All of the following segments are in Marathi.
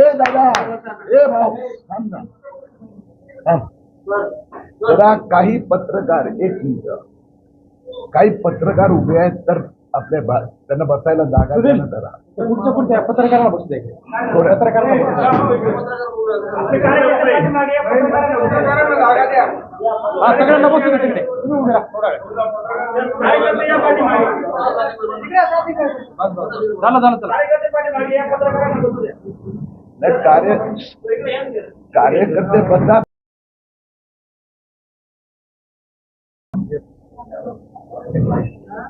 ए दादा ए भाऊ थांब ना थांब. जरा काही पत्रकार एक मिनिट. काही पत्रकार उभे आहेत तर आपल्या त्यांना बसायला जागा जरा. पुढच्या पुढच्या पत्रकारांना बसू दे. थोड्या- पत्रकारांना बसू दे. हा सगळ्यांना बसू दे तिकडे. तुम्ही उभे राहा थोडा वेळ. झालं झालं चला. नाही, कार्य कार्यकर्ते बसा.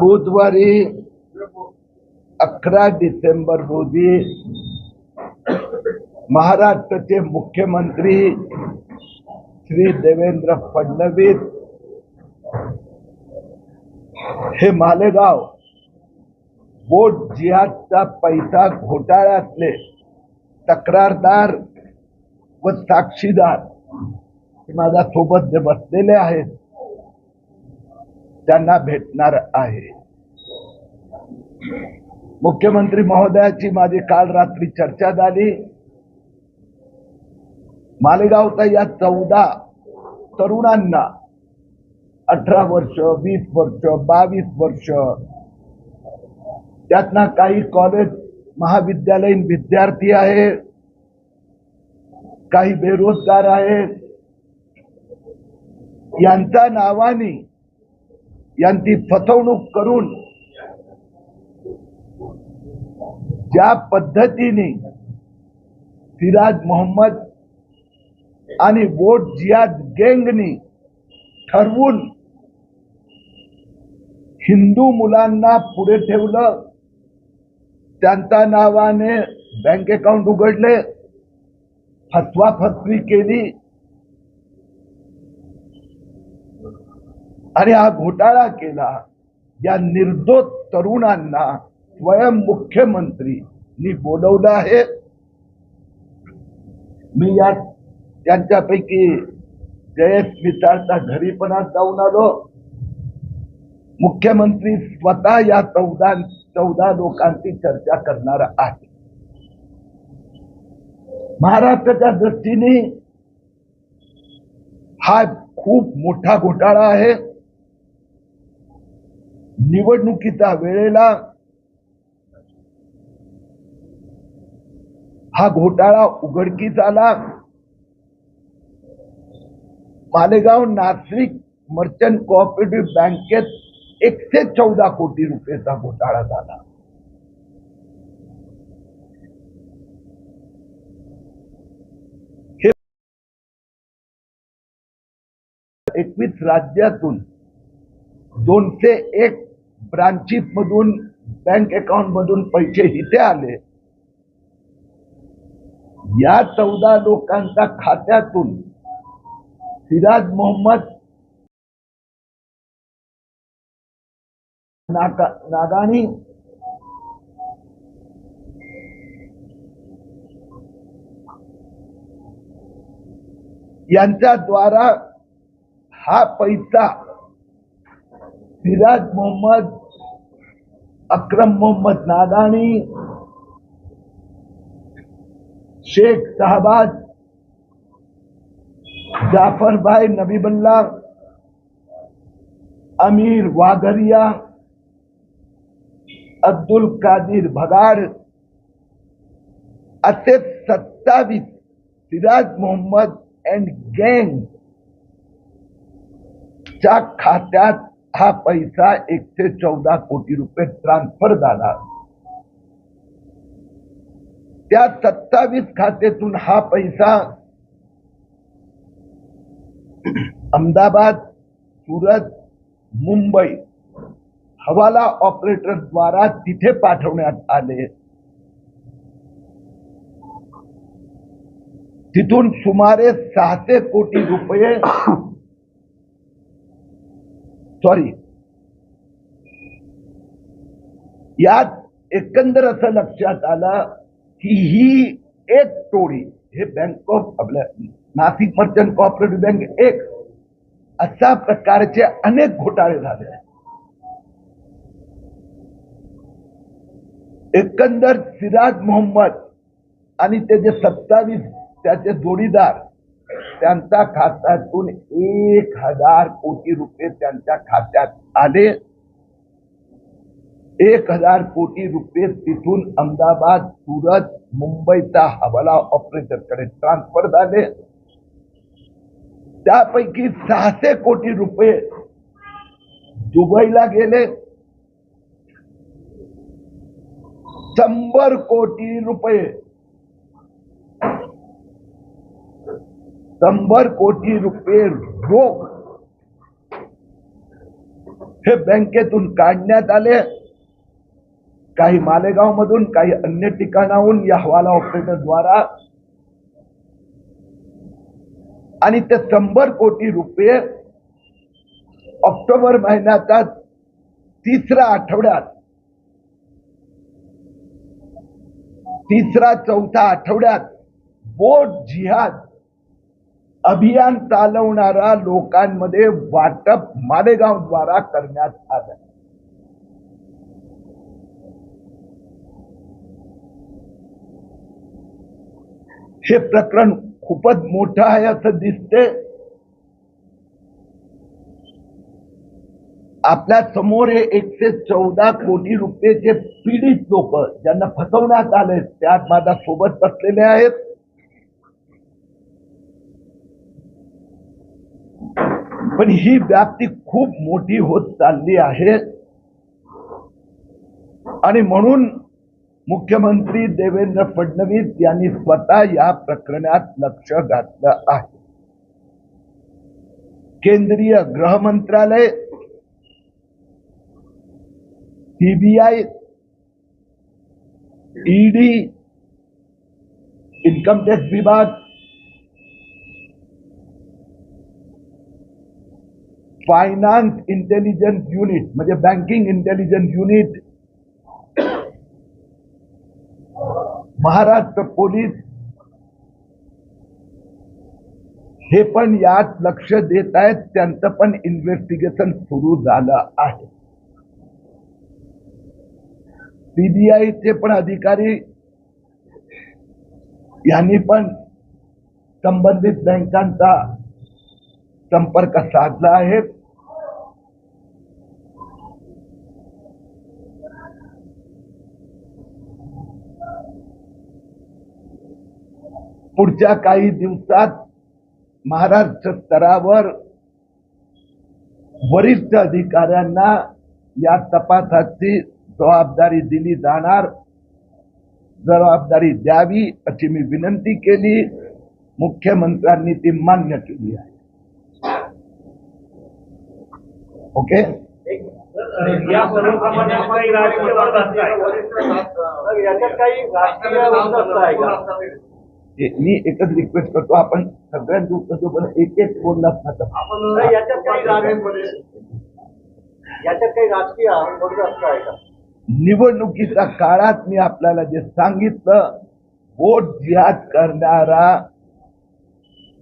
बुधवारी अकरा डिसेंबर रोजी महाराष्ट्राचे मुख्यमंत्री श्री देवेंद्र फडणवीस हे मालेगाव बोट जिहादचा पैसा घोटाळ्यातले तक्रारदार व साक्षीदार हे माझ्या सोबत जे बसलेले आहेत त्यांना भेटणार आहे. मुख्यमंत्री महोदयाची माझी काल रात्री चर्चा झाली. मालेगावचा या चौदा तरुणांना अठरा वर्ष वीस वर्ष बावीस वर्ष त्यातनं काही कॉलेज महाविद्यालयीन विद्यार्थी आहे काही बेरोजगार आहेत. यांच्या नावाने यांची फसवणूक करून ज्या पद्धतीने सिराज मोहम्मद आणि वोट जियाद गँगनी ठरवून हिंदू मुलांना पुढे ठेवलं त्यांच्या नावाने बँक अकाउंट उघडले फसवा केली आणि हा घोटाळा केला. या निर्दोष तरुणांना स्वयं मुख्यमंत्रीनी बोलवलं आहे. मी या त्यांच्यापैकी जयेश मिसाळच्या घरी पण आज जाऊन आलो. मुख्यमंत्री स्वतः या चौदा चौदा लोकांची चर्चा करणार आहे. महाराष्ट्राच्या दृष्टीने हा खूप मोठा घोटाळा आहे. निवडणुकीचा वेळेला हा घोटाळा उघडकीस आला. मालेगाव नागरिक मर्चंट कोऑपरेटिव्ह बँकेत एकशे चौदा कोटी रुपयेचा घोटाळा झाला. एकवीस राज्यातून दोनशे एक ब्रांची मधून बँक अकाउंट मधून पैसे इथे आले. या चौदा लोकांच्या खात्यातून सिराज मोहम्मद नागाणी नागानी यांच्या द्वारा हा पैसा सिराज मोहम्मद अक्रम मोहम्मद नागानी शेख शहबाज जाफर भाई नबीबल्ला अमीर वाघरिया अब्दुल कादिर भगाड असे सत्तावीस सिराज मोहम्मद अँड गँग च्या खात्यात हा पैसा एकशे चौदा कोटी रुपये ट्रान्सफर झाला. त्या सत्तावीस खात्यातून हा पैसा अहमदाबाद सुरत मुंबई हवाला ऑपरेटर द्वारा तिथे पाठवण्यात आले. तिथून सुमारे सहाशे कोटी रुपये सॉरी यात एकंदर असं लक्षात आलं की ही एक टोळी हे बँक ऑफ आपल्या नाशिक मर्चंट कोऑपरेटिव्ह बँक एक अशा प्रकारचे अनेक घोटाळे झाले एकंदर सिराज मोहम्मद आणि त्याचे सत्तावीस त्याचे जोडीदार त्यांच्या खात्यातून एक हजार कोटी रुपये त्यांच्या खात्यात आले. एक हजार कोटी रुपये तिथून अहमदाबाद सुरत मुंबईचा हवाला ऑपरेटरकडे ट्रान्सफर झाले. त्यापैकी सहाशे कोटी रुपये दुबईला गेले. शंभर कोटी रुपये शंभर कोटी रुपये रोख हे बँकेतून काढण्यात आले. काही मालेगाव मधून काही अन्य ठिकाणाहून या हवाला ऑपरेटर द्वारा. आणि ते शंभर कोटी रुपये ऑक्टोबर महिन्याचा तिसऱ्या आठवड्यात तिसरा चौथा आठवड्यात बोट जिहाद अभियान चालवणारा लोकांमध्ये वाटप मालेगाव द्वारा करण्यात आलं. हे प्रकरण खूपच मोठं आहे असं दिसते आपल्यासमोर हे एकशे चौदा कोटी रुपयेचे पीडित लोक ज्यांना फसवण्यात आले त्यात माझ्या सोबत बसलेले आहेत. पण ही व्याप्ती खूप मोठी होत चालली आहे. आणि म्हणून मुख्यमंत्री देवेंद्र फडणवीस यांनी स्वतः या प्रकरणात लक्ष घातलं आहे. केंद्रीय गृह मंत्रालय सीबीआय ईडी इन्कम टॅक्स विभाग फायनान्स इंटेलिजन्स युनिट म्हणजे banking intelligence unit Maharashtra police हे पण यात लक्ष देत आहेत. त्यांचं पण इन्व्हेस्टिगेशन सुरू झालं आहे. सीबीआयचे पण अधिकारी यांनी पण संबंधित बँकांचा संपर्क साधला आहे. पुढच्या काही दिवसात महाराष्ट्र स्तरावर वरिष्ठ अधिकाऱ्यांना या तपासाची जबाबदारी दिली जाणार. जबाबदारी द्यावी अशी मी विनंती केली. मुख्यमंत्र्यांनी ती मान्य केली आहे. ओके? काही मी एकच रिक्वेस्ट करतो आपण सगळ्यांच्या उत्तर एक एक आहे का? निवडणुकीच्या काळात मी आपल्याला जे सांगितलं वोट जिहाद करणारा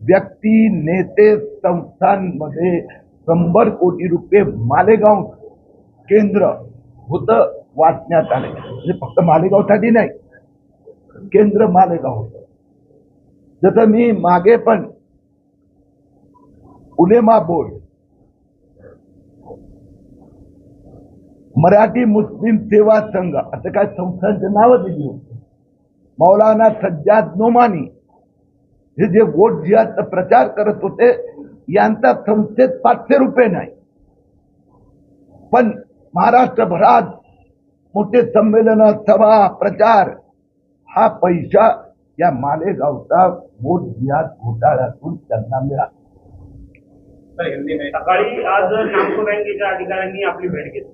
व्यक्ती नेते संस्थांमध्ये शंभर कोटी रुपये मालेगाव केंद्र होत वाटण्यात आले. म्हणजे फक्त मालेगावसाठी नाही केंद्र मालेगाव होत. जसं मी मागे पण उलेमा बोर्ड मराठी मुस्लिम सेवा संघ असं काय संस्थांचं नाव दिली होती. मौलाना सज्जाद नोमानी हे जे वोट जिहाचा प्रचार करत होते यांचा संस्थेत पाचशे रुपये नाही. पण महाराष्ट्रभरात मोठे संमेलन सभा प्रचार हा पैसा या मालेगावचा वोट जिहाद घोटाळ्यातून त्यांना मिळाला. सकाळी आज नागपूर बँकेच्या अधिकाऱ्यांनी आपली भेट घेतली.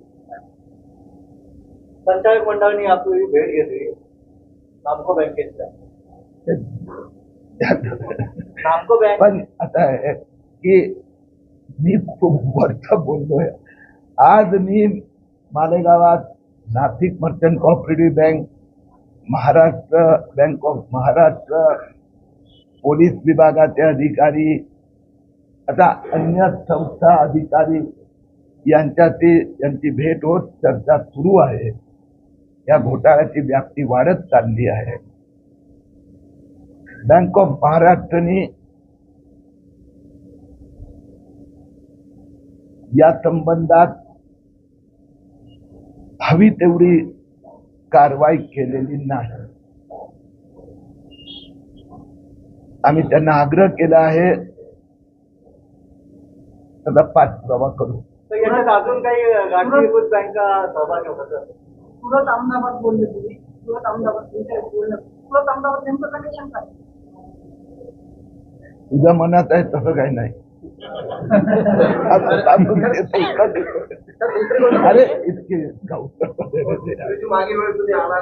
संचालक मंडळाने आपली भेट घेतली. नामको बँकेच्या. नामको बँक पण आता आहे की मी खूप वर्ष बोललोय. आज मी मालेगावात Nashik merchant cooperative bank Maharashtra bank of Maharashtra police विभागाचे अधिकारी आता अन्य संस्था अधिकारी यांच्याशी यांची भेट होत चर्चा सुरू आहे. या घोटाळ्याची व्याप्ती वाढत चालली आहे. बँक ऑफ महाराष्ट्रनी या संबंधात हवी तेवढी कारवाई केलेली नाही. आम्ही त्यांना आग्रह केला आहे. त्याचा पाठपुरावा करू. अजून काही बँका सहभागी होतात सुरत अहमदाबाद बोलले तुम्ही. सुरत अहमदाबाद सुरत अहमदाबाद नेमकं कनेक्शन काय? तुझ्या मनात आहे तसं काही नाही. अरे इतके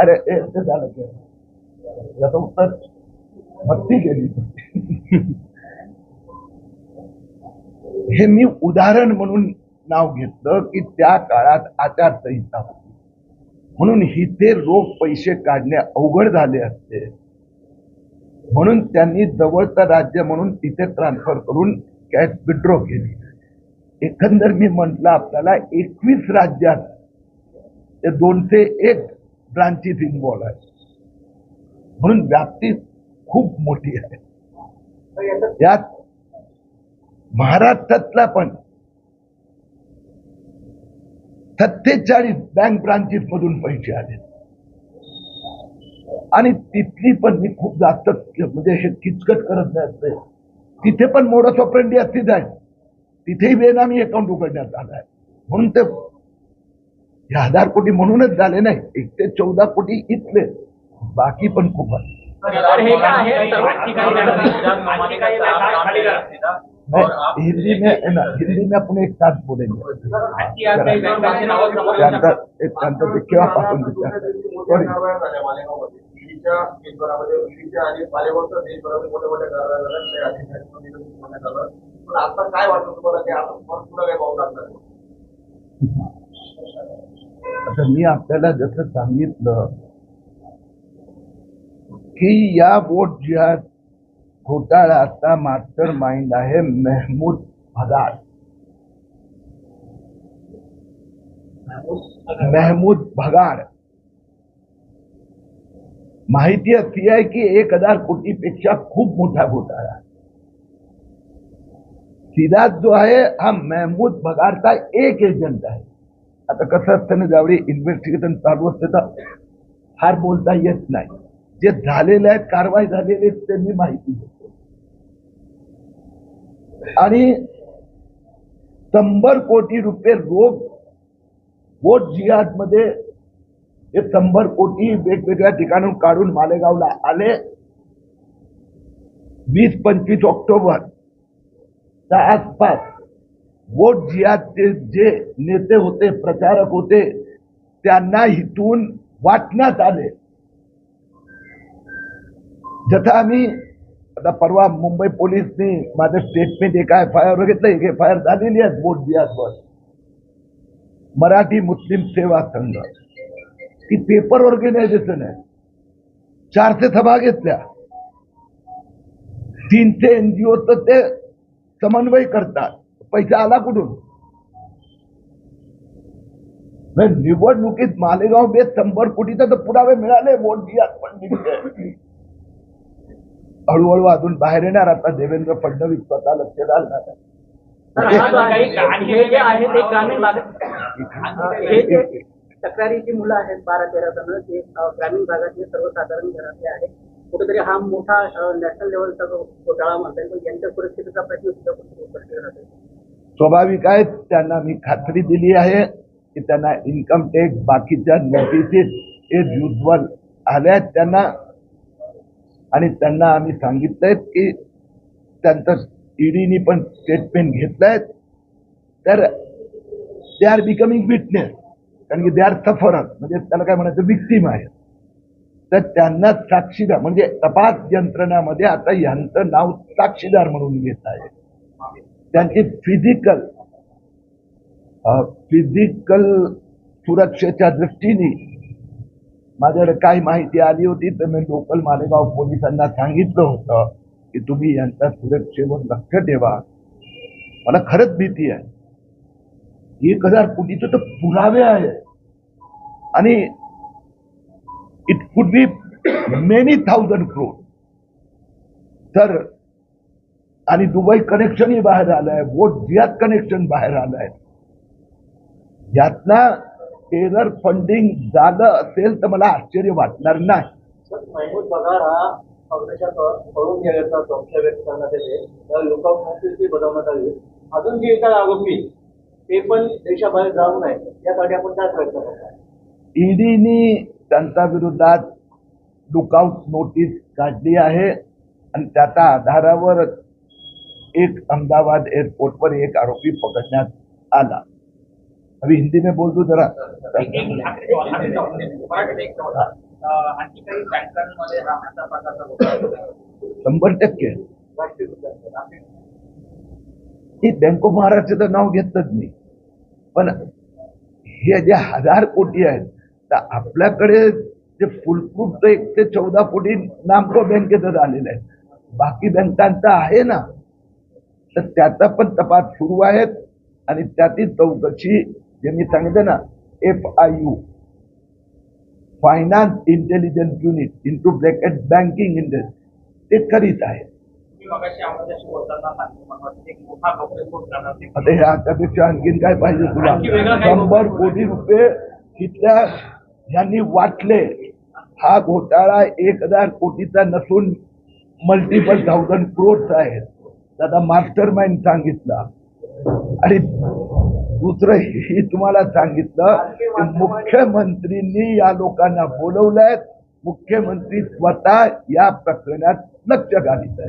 अरे झालं याचं उत्तर भक्ती केली. हे मी उदाहरण म्हणून नाव घेतलं की त्या काळात आचारसंहिता होती. म्हणून हिथे रोख पैसे काढणे अवघड झाले असते. म्हणून त्यांनी जवळचं राज्य म्हणून तिथे ट्रान्सफर करून कॅश विड्रॉ केली. एकंदर मी म्हटलं आपल्याला एकवीस राज्यात ते दोनशे एक ब्रांचेस इन्व्हॉल्व आहे. म्हणून व्याप्ती खूप मोठी आहे. यात महाराष्ट्रातला पण सत्तेचाळीस बँक ब्रांचेस मधून पैसे आले. आणि तिथली पण मी खूप जास्त म्हणजे हे किचकट करत नाही. असते तिथे पण मोडस ऑपरेंडी असतीच आहे. तिथेही बेनामी अकाउंट उघडण्यात आलं आहे. म्हणून ते हे हजार कोटी म्हणूनच झाले नाही. एक ते चौदा कोटी इथले. बाकी पण खूप आहे. हिंदी में ना हिंदी में अपने एक साथ बोलेंगे. आणखी त्यांचा एक त्यांचा ते केव्हापासून विचार Sorry. ईडीच्या देशभरामध्ये ईडीच्या आणि पालेवरचा देशभरामध्ये मोठ्या मोठ्या कारवाया झाल्या काही पण आता काय वाटतं तुम्हाला? की आता पुन्हा काय पाऊल टाकणार आता मी आपल्याला जसं सांगितलं की या वोट जिहाद घोटाळ्याचा मास्टर माइंड आहे मेहमूद भगाड मेहमूद भगाड माहिती अशी आहे की एक हजार कोटीपेक्षा खूप मोठा घोटाळा. आहे. सिद्धार्थ जो आहे हा महमूद भगाडचा एक एजंट आहे. आता कसं असतं ना ज्यावेळी इन्व्हेस्टिगेशन चालू असते तर फार बोलता येत नाही. जे झालेले आहेत कारवाई झालेली आहेत त्यांनी माहिती घेतो आणि शंभर कोटी रुपये रोख वोट जिहादमध्ये हे शंभर कोटी वेगवेगळ्या ठिकाणून काढून मालेगावला आले. वीस पंचवीस ऑक्टोबर च्या आसपास वोट जियाचे जे नेते होते प्रचारक होते त्यांना इथून वाटण्यात आले. जसं आम्ही आता परवा मुंबई पोलिसनी माझं स्टेटमेंट एका एफ आय आर घेतलं एक एफ आय आर झालेली आहे वोट जिहादवर. मराठी मुस्लिम सेवा संघ. ती पेपर ऑर्गनायझेशन आहे चारशे सभा घेतल्या. तीनशे एनजीओ तर ते समन्वय करतात. पैसा आला कुठून? निवडणुकीत मालेगाव बेस शंभर कोटीचा तर पुरावे मिळाले वोट जिहाद फंडिंगचे हळूहळू अजून बाहेर येणार. आता देवेंद्र फडणवीस स्वतः लक्ष घालणार आहे. तक्रारी जी मुलं आहेत बारा तेरा जण ते ग्रामीण भागातले सर्वसाधारण घरातले आहेत. कुठेतरी हा मोठा नॅशनल लेवलचा जो घोटाळा म्हणता येईल पण यांच्या सुरक्षेचा प्रश्न सुद्धा कुठेतरी स्वाभाविक आहे त्यांना मी खात्री दिली आहे की त्यांना इन्कम टॅक्स बाकीच्या नोटिसीस एज युजल आल्या आहेत त्यांना. आणि त्यांना आम्ही सांगितलंय की त्यांचं ईडीनी पण स्टेटमेंट घेतलंय तर दे आर बिकमिंग विटनेस कारण की दे आर सफरर म्हणजे त्याला काय म्हणायचं? विक्टीम आहे तर त्यांना साक्षीदार म्हणजे तपास यंत्रणामध्ये आता यांचं नाव साक्षीदार म्हणून घेत आहे. त्यांची फिजिकल फिजिकल सुरक्षेच्या दृष्टीने माझ्याकडे काय माहिती आली होती तर मी लोकल मालेगाव पोलिसांना सांगितलं होतं की तुम्ही यांच्या सुरक्षेवर लक्ष ठेवा. मला खरंच भीती आहे. एक हजार कोटीचे तर पुरावे आहे आणि it could be many thousand क्रोड तर आणि दुबई कनेक्शनही बाहेर आलंय वोट जियात कनेक्शन बाहेर आलंय. यातनं टेरर फंडिंग झालं असेल तर मला आश्चर्य वाटणार नाही. सर, महमूद पगार हा काँग्रेसच्या पळून गेल्याचा संशय व्यक्त करण्यात आले तर लुकआउट नोटीसही बजावण्यात आली. अजून जे इतर आरोपी ते पण देशाबाहेर जाऊ नये. यासाठी आपण काय प्रयत्न करतो ईडीने त्यांच्या विरोधात लुकआउट नोटीस काढली आहे. आणि त्याच्या आधारावर एक अहमदाबाद एअरपोर्टवर एक आरोपी पकडण्यात आला. अभी हिंदी में बोल दू जरा. शंभर टक्के. बँक ऑफ महाराष्ट्राचं नाव घेतच नाही. पण हे जे हजार कोटी आहेत तर आपल्याकडे जे फुलप्रूफ एक ते चौदा कोटी नामको आलेलं आहे बाकी बँकांचा आहे ना. तर त्याचा पण तपास सुरू आहेत आणि त्यातील चौकशी जे मी सांगितलं ना F I U finance intelligence unit into bracket banking industry ते करीत आहे ते आता ह्याच्यापेक्षा आणखीन काय पाहिजे तुला? शंभर कोटी रुपये तिथल्या यांनी वाटले हा घोटाळा एक हजार कोटीचा नसून मल्टिपल थाउजंड क्रोड्स आहेत. त्याचा मास्टर माइंड सांगितला. आणि दुसरं हे तुम्हाला सांगितलं की मुख्यमंत्रींनी या लोकांना बोलवलंय मुख्यमंत्री स्वतः या प्रकरणात लक्ष घालित आहे.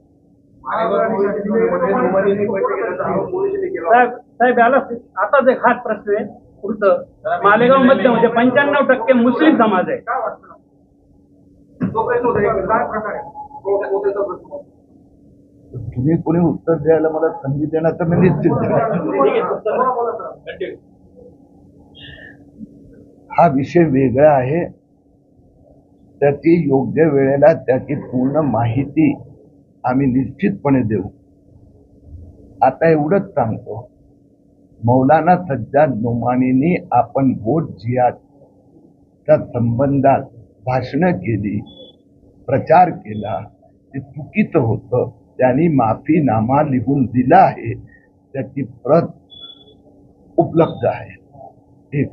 साहेब साहेब याला आताच एक हाच प्रश्न आहे पुढचं. मालेगावमध्ये म्हणजे पंच्याण्णव टक्के मुस्लिम समाज आहे. तुम्ही कोणी उत्तर द्यायला मला संधी देणार तर मी निश्चित हा विषय वेगळा आहे. त्याची योग्य वेळेला त्याची पूर्ण माहिती आम्ही निश्चितपणे देऊ. आता एवढंच सांगतो. मौलाना सज्जाद नोमानींनी आपण वोट जियाच्या संबंधात भाषणं केली प्रचार केला ते चुकीचं होतं त्यांनी माफीनामा लिहून दिला आहे त्याची प्रत उपलब्ध आहे. एक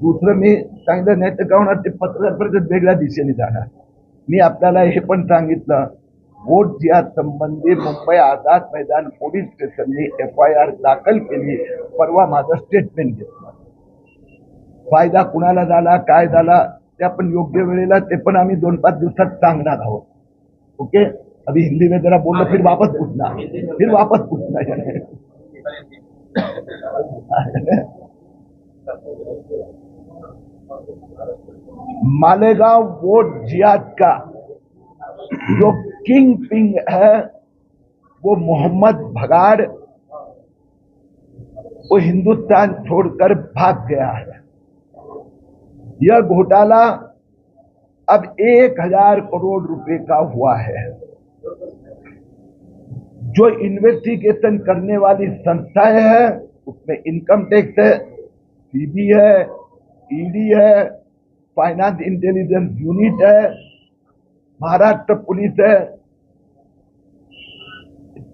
दुसरं मी सांगितलं नाही तर काय ते पत्रकार वेगळ्या दिशेने जाणार. मी आपल्याला हे पण सांगितलं वोट संबंधी मुंबई आझाद मैदान पोलीस स्टेशनने एफ आय आर दाखल केली. परवा माझं स्टेटमेंट घेतलं. फायदा कुणाला झाला काय झाला ते आपण योग्य वेळेला ते पण आम्ही दोन पाच दिवसात सांगणार आहोत. ओके? अभी हिंदी में जरा बोललो फिर वापस पूछना. फिर वापस पूछना. मालेगांव वोट जियाद का जो किंग पिंग है, वो मोहम्मद भगाड़, वो हिंदुस्तान छोड़कर भाग गया है। यह घोटाला अब एक हज़ार करोड़ रुपए का हुआ है। जो इन्वेस्टिगेशन करने वाली संस्थाएँ हैं, उसमें इनकम टैक्स है सीबी है ईडी है फाइनेंस इंटेलिजेंस यूनिट है, महाराष्ट्र पुलिस है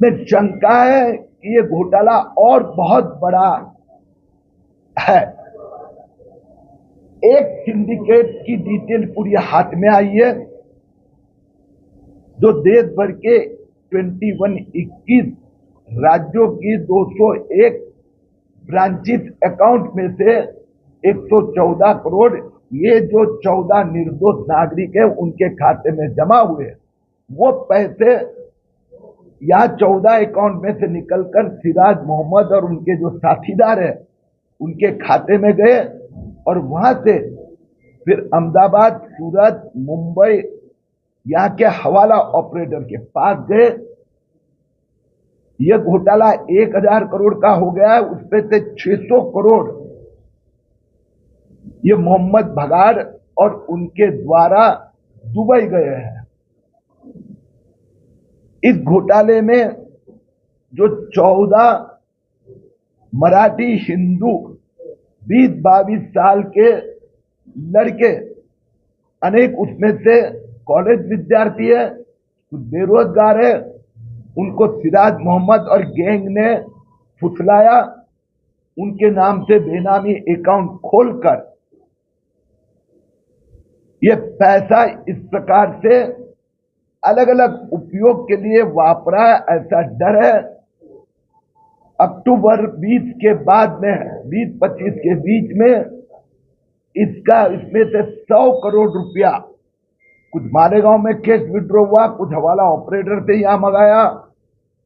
इसमें शंका है कि ये घोटाला और बहुत बड़ा है। एक सिंडिकेट की डिटेल पूरी हाथ में आई है, जो देश भर के 21 21 राज्यों की 201 ब्रांचेस अकाउंट में से 114 करोड़, ये जो 14 निर्दोष नागरिक है, उनके खाते में जमा हुए वो पैसे यहाँ चौदह अकाउंट में से निकलकर सिराज मोहम्मद और उनके जो साथीदार हैं, उनके खाते में गए और वहाँ से फिर अहमदाबाद, सूरत, मुंबई, यहाँ के हवाला ऑपरेटर के पास गए। यह घोटाला एक हज़ार करोड़ का हो गया है उसमें से 600 करोड़ ये मोहम्मद भगाड़ और उनके द्वारा दुबई गए हैं। इस घोटाले में जो चौदह मराठी, हिंदू, बीस, बाईस साल के लड़के, अनेक उसमें से कॉलेज विद्यार्थी है, कुछ बेरोजगार है, उनको सिराज मोहम्मद और गैंग ने फुसलाया। उनके नाम से बेनामी अकाउंट खोलकर ये पैसा इस प्रकार से अलग अलग उपयोग के लिए वापरा ऐसा डर है। अक्टूबर 20 के बाद में 20-25 के बीच में, इसका, इसमें से 100 करोड़ रुपया कुछ मालेगांव में कैश विड्रॉ हुआ, कुछ हवाला ऑपरेटर से यहाँ मंगाया।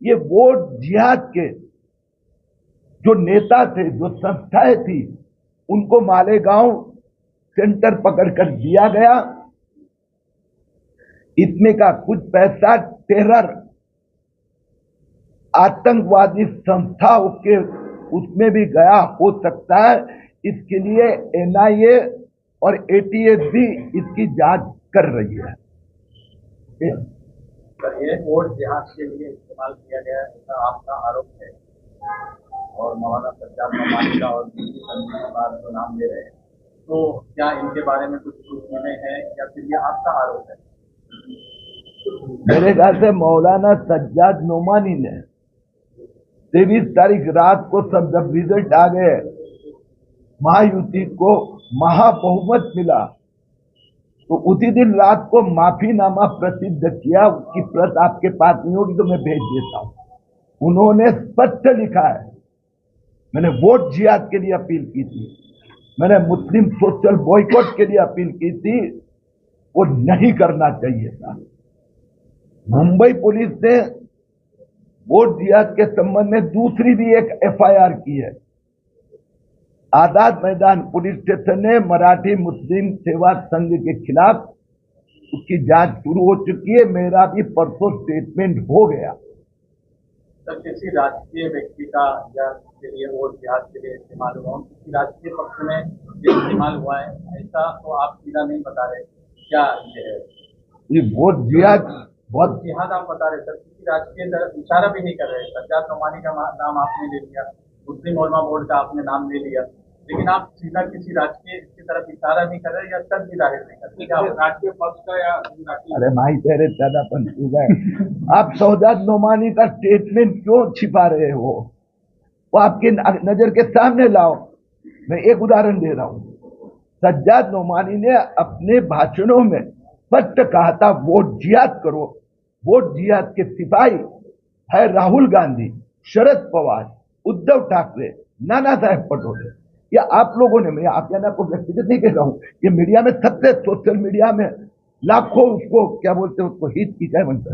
ये वोट जिहाद के जो नेता थे, जो संस्थाएँ थी, उनको मालेगांव सेंटर पकड़कर दिया गया। इसमें का कुछ पैसा टेरर आतंकवादी संस्था उसके, उसमें भी गया, हो सकता है। इसके लिए एनआईए और एटीएस भी इसकी जाँच कर रही है। वोट के लिए इस्तेमाल किया गया ऐसा आपका आरोप है। और मौलाना नमानी और नाम ले रहे हैं। तो क्या इनके बारे में कुछ सूचनाएँ हैं या फिर ये आपका आरोप है? मेरे ख्याल से मौलाना सज्जाद नोमानी ने तेईस तारीख रात को सब जब रिज़ल्ट आ गए, महायुति को महाबहुमत मिला। तो उसी दिन रात को माफीनामा प्रसिद्ध किया उसकी प्रत आपके पास नहीं होगी तो मैं भेज देता हूँ। उन्होंने स्पष्ट लिखा है। मैंने वोट जिहाद के लिए अपील की थी। मैंने मुस्लिम सोशल बॉयकॉट के लिए अपील की थी। वो नहीं करना चाहिए था। मुंबई पुलिस ने वोट जिहाद के संबंध में दूसरी भी एक एफआईआर की है। आज़ाद मैदान पुलिस स्टेशन ने मराठी मुस्लिम सेवा संघ के खिलाफ उसकी जाँच शुरू हो चुकी है। मेरा भी परसों स्टेटमेंट हो गया। सर किसी राजकीय व्यक्ति का या के लिए वोट जिहाद के लिए इस्तेमाल हुआ? किसी राजकीय पक्ष में इस्तेमाल हुआ है? ऐसा तो आप सीधा नहीं बता रहे क्या ये है। ये वोट जिहाद बहुत जिहाद आप बता रहे सर किसी राजकीय तरफ़ इशारा भी नहीं कर रहे सज्जाद नोमानी का नाम आपने ले लिया मुस्लिम उलमा बोर्ड का आपने नाम ले लिया। लेकिन आप सीधा किसी राजकीय की तरफ़ इशारा नहीं कर रहे या तक भी ज़ाहिर नहीं कर रहे। क्या राजकीय पक्ष का या राजकीय? अरे माही तेरे दादा पण गए आप सौदाद नोमानी का स्टेटमेंट क्यों छिपा रहे हो? वो आपकी नज़र के सामने लाओ। मैं एक उदाहरण दे रहा हूँ। सज्जाद नोमानी ने अपने भाषणों में स्पष्ट कहा था वोट जिहाद करो वोट जिहाद के सिपाही है राहुल गांधी, शरद पवार, उद्धव ठाकरे, नाना साहेब पटोले। ये आप लोगों ने, मैं आप जाना को व्यक्तिगत नहीं कह रहा हूँ, ये मीडिया में सबसे सोशल मीडिया में लाखों उसको, क्या बोलते हैं, उसको हित की क्या? बनता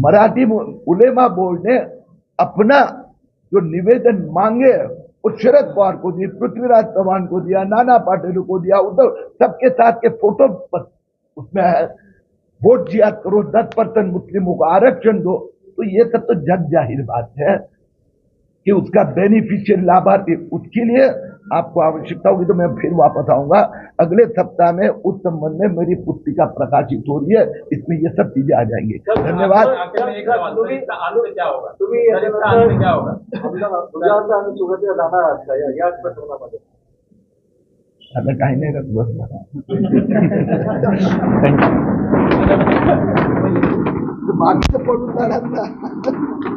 मराठी उलेमा बोर्ड ने अपना जो निवेदन मांगे वो शरद पवार को दिए पृथ्वीराज चौहान को दिया, नाना पाटिल को दिया, उधर सबके साथ के फ़ोटो उसमें है, वोट जिया करो, दस परसेंट मुस्लिमों को आरक्षण दो। तो ये सब तो जग ज़ाहिर बात है। कि उसका बेनिफिशियल लाभार्थी उसके लिए आपको आवश्यकता होगी तो मैं फिर वापस आऊंगा। अगले सप्ताह में उस संबंध में मेरी पुस्तिका प्रकाशित हो रही है इसमें ये सब चीजें आ जाएंगी। धन्यवाद। आखिर में एक सवाल, सर, इसका अंत क्या होगा? तुम्ही सर, इसका अंत क्या होगा? आपला गुजरात आणि सुरुवातीला जाणार आहात का या- याच प्रकरणामध्ये आता काही नाही करत बसला बाकीचं पडून जाणार ना